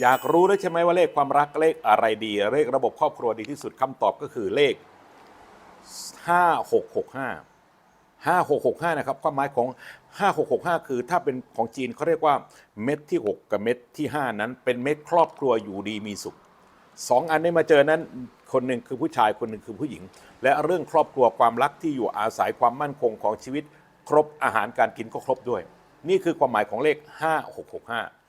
อยากรู้แล้วใช่ไหมว่าเลขความรักเลขอะไรดี เลขระบบครอบครัวดีที่สุดคำตอบก็คือเลข 5665 5665 นะครับ ความหมายของ 5665 คือถ้าเป็นของจีนเขาเรียกว่าเม็ดที่ 6 กับเม็ดที่ 5 นั้น เป็นเม็ดครอบครัวอยู่ดีมีสุขสองอันนี้มาเจอนั้นคนหนึ่งคือผู้ชายคนหนึ่งคือผู้หญิง และเรื่องครอบครัวความรักที่อยู่อาศัยความมั่นคงของชีวิต ครบอาหารการกินก็ครบด้วย นี่คือความหมายของเลข 5665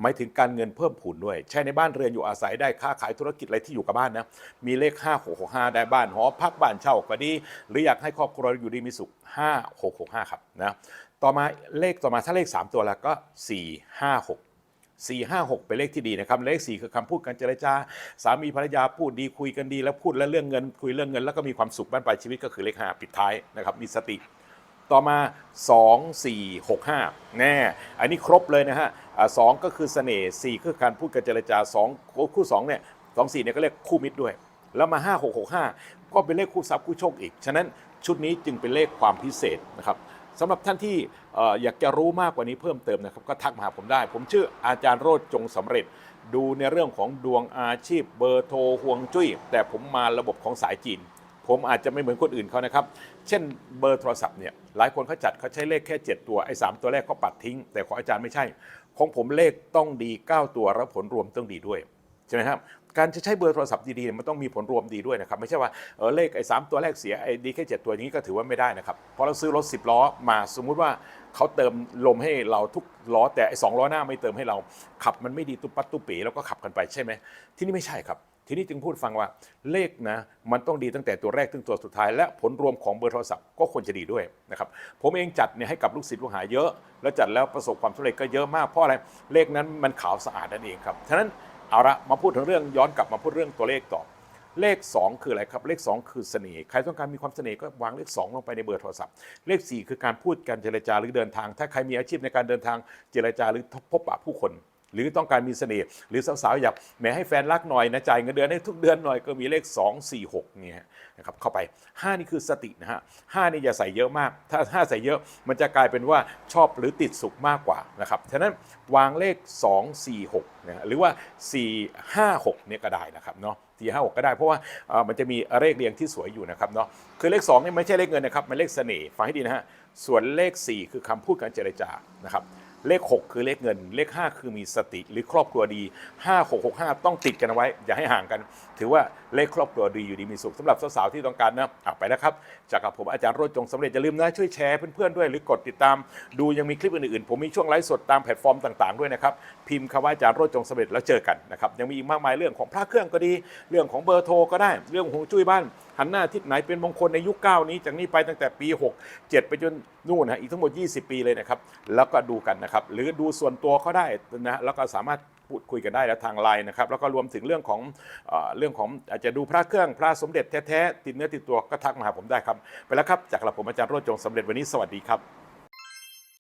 หมายถึงการเงินเพิ่มพูนด้วย ใช้ในบ้านเรือนอยู่อาศัยได้ค้าขายธุรกิจอะไรที่อยู่กับบ้านนะ มีเลข 5665 ได้บ้านหอพักบ้านเช่าก็ดี หรืออยากให้ครอบครัวอยู่ดีมีสุข 5665 ครับนะต่อมาเลขต่อมาถ้าเลข 3 ตัวแล้วก็ 456 456 เป็นเลขที่ดีนะครับ เลข 4 คือคำพูดการเจรจา สามีภรรยาพูดดีคุยกันดี แล้วพูดแล้วเรื่องเงินคุยเรื่องเงินแล้วก็มีความสุขบ้านปลายชีวิตก็คือเลข 5 ปิดท้ายนะครับมีสติ ต่อมา 2 4 6 5แน่อันนี้ครบเลยนะฮะสองก็คือเสน่ห์สี่คือการพูดการเจรจาสองคู่สองเนี่ยสองสี่เนี่ยก็เรียกคู่มิตรด้วย แล้วมา 5 6 6 5 ก็เป็นเลขคู่ทรัพย์คู่โชคอีก ฉะนั้นชุดนี้จึงเป็นเลขความพิเศษนะครับสำหรับท่านที่อยากจะรู้มากกว่านี้เพิ่มเติมนะครับ ก็ทักมาหาผมได้ ผมชื่ออาจารย์โรจน์จงสำเร็จ ดูในเรื่องของดวงอาชีพเบอร์โทรห่วงจุ้ย แต่ผมมาระบบของสายจีน ผมอาจจะไม่เหมือนคนอื่นเขานะครับ เช่นเบอร์โทรศัพท์เนี่ยหลายคนเขาจัดเขาใช้เลขแค่ 7 ตัวไอ้สตัวแรกเขาปัดทิ้ง แต่ของอาจารย์ไม่ใช่ ของผมเลขต้องดี 9 ตัวแล้วผลรวมต้องดีด้วยใช่ไหมครับการจะใช้เบอร์โทรศัพท์ดีๆเนี่ยมันต้องมีผลรวมดีด้วยนะครับ ไม่ใช่ว่าเออเลขไอ้สตัวแรกเสียไอ้ดีแค่7ตัวอย่างนี้ก็ถือว่าไม่ได้นะครับเพราะเราซื้อรถ 10 ล้อมาสมมุติว่าเขาเติมลมให้เราทุกล้อแต่ไอ้สองล้อหน้าไม่เติมให้เราขับมันไม่ดีตุบปัดตุบปีแล้วก็ขับกันไปใช่ไหมที่นี่ไม่ใช่ครับ ทีนี้จึงพูดฟังว่าเลขนะมันต้องดีตั้งแต่ตัวแรกถึงตัวสุดท้าย และผลรวมของเบอร์โทรศัพท์ก็ควรจะดีด้วยนะครับผมเองจัดเนี่ยให้กับลูกศิษย์ลูกหาเยอะ แล้วจัดแล้วประสบความสำเร็จก็เยอะมากเพราะอะไรเลขนั้นมันขาวสะอาดนั่นเองครับฉะนั้นเอาละมาพูดถึงเรื่องย้อนกลับมาพูดเรื่องตัวเลขต่อเลข 2 คืออะไรครับ เลข 2 คือเสน่ห์ใครต้องการมีความเสน่ห์ก็วางเลข 2 ลงไปในเบอร์โทรศัพท์ เลข 4 คือการพูดการเจรจาหรือเดินทาง ถ้าใครมีอาชีพในการเดินทางเจรจาหรือพบปะผู้คน หรือต้องการมีเสน่ห์หรือสาวๆอยากแหมให้แฟนรักหน่อยนะจ่ายเงินเดือนให้ทุกเดือนหน่อยก็มีเลข 2 4 6เนี่ยนะครับเข้าไป 5 นี่คือสตินะฮะ5นี่อย่าใส่เยอะมาก ถ้า5ใส่เยอะมันจะกลายเป็นว่าชอบหรือติดสุขมากกว่านะครับฉะนั้นวางเลข 2 4 6นะฮะหรือว่า 4 5 6เนี่ยก็ได้นะครับเนาะ4 5 6ก็ได้ เพราะว่ามันจะมีเลขเรียงที่สวยอยู่นะครับเนาะคือเลข2นี่ไม่ใช่เลขเงินนะครับมันเลขเสน่ห์ฟังให้ดีนะฮะส่วนเลข 4 คือคำพูดการเจรจานะครับ เลข 6 คือเลขเงิน เลข 5 คือมีสติหรือครอบครัวดี 5 6 6 5 ต้องติดกันเอาไว้ อย่าให้ห่างกัน ถือว่าเลขครอบครัวดีอยู่ดีมีสุขสำหรับสาวๆที่ต้องการนะอะไปแล้วครับ จากกับผมอาจารย์โรจน์จงสำเร็จอย่าลืมนะช่วยแชร์เพื่อนๆด้วยหรือกดติดตาม ดูยังมีคลิปอื่นๆ ผมมีช่วงไลฟ์สดตามแพลตฟอร์มต่างๆด้วยนะครับพิมพ์คำว่าอาจารย์โรจน์จงสำเร็จแล้วเจอกันนะครับยังมีอีกมากมายเรื่องของพระเครื่องก็ดี เรื่องของเบอร์โทรก็ได้ เรื่องของจุ้ยบ้านหันหน้าทิศไหนเป็นมงคลในยุคเก้านี้จากนี้ไปตั้งแต่ปี 6 7 ไปจนนู่นนะอีกทั้งหมด 20 ปีเลยนะครับ แล้วก็ดูกันนะครับ หรือดูส่วนตัวเขาได้นะแล้วก็สามารถพูดคุยกันได้แล้วทางไลน์นะครับ แล้วก็รวมถึงเรื่องของเอเรื่องของอาจจะดูพระเครื่องพระสมเด็จแท้ๆติดเนื้อติดตัวก็ทักมาหาผมได้ครับ ไปแล้วครับ จากกระผมอาจารย์โรจงสำเร็จวันนี้สวัสดีครับ